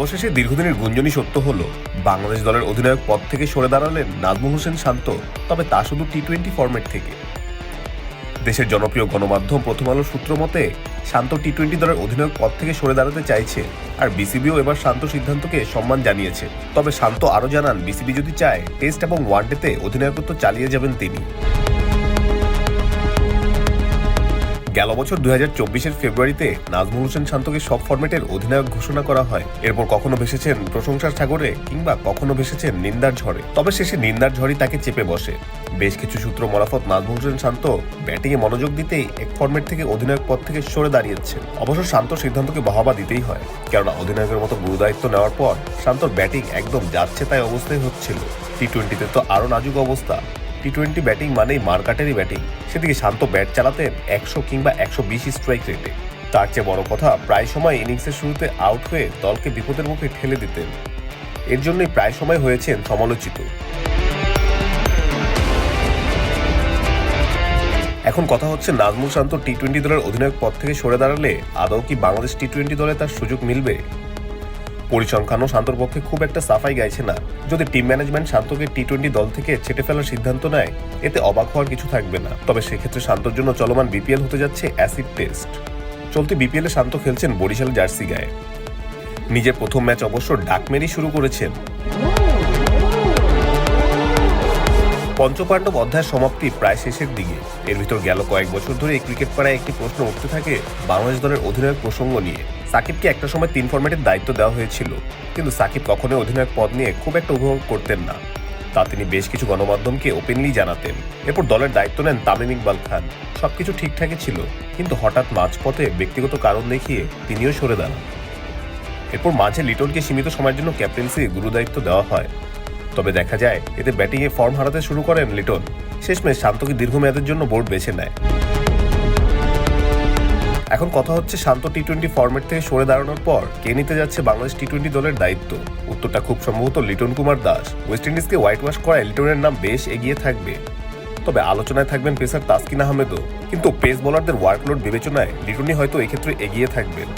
অবশেষে দীর্ঘদিনের গুঞ্জনই সত্য হলো, বাংলাদেশ দলের অধিনায়ক পদ থেকে সরে দাঁড়ালেন নাজমুল হোসেন শান্ত, তবে তা শুধু টি টোয়েন্টি ফরম্যাট থেকে। দেশের জনপ্রিয় গণমাধ্যম প্রথম আলোর সূত্র মতে, শান্ত টি টোয়েন্টি দলের অধিনায়ক পদ থেকে সরে দাঁড়াতে চাইছে আর বিসিবিও এবার শান্ত সিদ্ধান্তকে সম্মান জানিয়েছে। তবে শান্ত আরও জানান বিসিবি যদি চায় টেস্ট এবং ওয়ানডেতে অধিনায়কত্ব চালিয়ে যাবেন তিনি। গেল বছর দুই হাজার চব্বিশের ফেব্রুয়ারিতে নাজমুল হোসেন শান্তকে সব ফরম্যাটের অধিনায়ক ঘোষণা করা হয়। এরপর কখনো ভেসেছেন প্রশংসার সাগরে কিংবা কখনো ভেসেছেন নিন্দার ঝড়ে। তবে শেষে নিন্দার ঝড়ই তাকে চেপে বসে। বেশ কিছু সূত্র মারফত নাজমুল হোসেন শান্ত ব্যাটিংয়ে মনোযোগ দিতেই এক ফরম্যাট থেকে অধিনায়ক পদ থেকে সরে দাঁড়িয়েছেন। অবশ্য শান্ত সিদ্ধান্তকে বাহবা দিতেই হয়, কেননা অধিনায়কের মতো গুরুদায়িত্ব নেওয়ার পর শান্তর ব্যাটিং একদম যাচ্ছে তাই অবস্থায় হচ্ছিল। টি টোয়েন্টিতে তো আরও নাজুক অবস্থা। টি টোয়েন্টি ব্যাটিং মানেই মারকাটেরই ব্যাটিং সেদিকে শান্ত ব্যাট চালাতেন একশো কিংবা একশো বিশ স্ট্রাইক রেটে তার চেয়ে বড় কথা, প্রায় সময় ইনিংসের শুরুতে আউট হয়ে দলকে বিপদের মুখে ঠেলে দিতেন। এর জন্যই প্রায় সময় হয়েছেন সমালোচিত। এখন কথা হচ্ছে নাজমুল শান্ত টি টোয়েন্টি দলের অধিনায়ক পদ থেকে সরে দাঁড়ালে আদৌ কি বাংলাদেশ টি টোয়েন্টি দলে তার সুযোগ মিলবে? পরিসংখ্যানও শান্তর পক্ষে খুব একটা সাফাই গাইছে না। যদি টিম ম্যানেজমেন্ট শান্তকে টি টোয়েন্টি দল থেকে ছেটে ফেলার সিদ্ধান্ত নেয়, এতে অবাক হওয়ার কিছু থাকবে না। তবে সেক্ষেত্রে শান্তর জন্য চলমান বিপিএল হতে যাচ্ছে অ্যাসিড টেস্ট চলতি বিপিএলে শান্ত খেলছেন বরিশাল জার্সি গায়ে। নিজের প্রথম ম্যাচ অবশ্য ডাক মেরেই শুরু করেছেন। পঞ্চপাণ্ডব অধ্যায়ের সমাপ্তি প্রায় শেষের দিকে। এর ভিতর গেল কয়েক বছর ধরে এই ক্রিকেট পাড়ায় একটি প্রশ্ন উঠতে থাকে বাংলাদেশ দলের অধিনায়ক প্রসঙ্গ নিয়ে। সাকিবকে একটা সময় তিন ফরম্যাটের দায়িত্ব দেওয়া হয়েছিল, কিন্তু সাকিব কখনোই অধিনায়ক পদ নিয়ে খুব একটা উপভোগ করতেন না। তা তিনি বেশ কিছু গণমাধ্যমকে ওপেনলি জানাতেন। এরপর দলের দায়িত্ব নেন তামিম ইকবাল খান। সবকিছু ঠিকঠাকই ছিল, কিন্তু হঠাৎ মাঝপথে ব্যক্তিগত কারণ দেখিয়ে তিনিও সরে দাঁড়ান। এরপর মাঝে লিটনকে সীমিত সময়ের জন্য ক্যাপ্টেন্সি গুরুদায়িত্ব দেওয়া হয়। তবে দেখা যায়, এতে ব্যাটিংয়ে ফর্ম হারাতে শুরু করেন লিটন। শেষমেশ শান্তকে দীর্ঘমেয়াদের জন্য বোর্ড বেছে নেয়। এখন কথা হচ্ছে, শান্ত টি টোয়েন্টি ফরম্যাট থেকে সরে দাঁড়ানোর পর কে নিতে যাচ্ছে বাংলাদেশ টি টোয়েন্টি দলের দায়িত্ব? উত্তরটা খুব সম্ভবত লিটন কুমার দাস। ওয়েস্ট ইন্ডিজকে হোয়াইট ওয়াশ করায় লিটনের নাম বেশ এগিয়ে থাকবে। তবে আলোচনায় থাকবেন পেসার তাসকিন আহমেদও। কিন্তু পেস বোলারদের ওয়ার্কলোড বিবেচনায় লিটনই হয়তো এক্ষেত্রে এগিয়ে থাকবেন।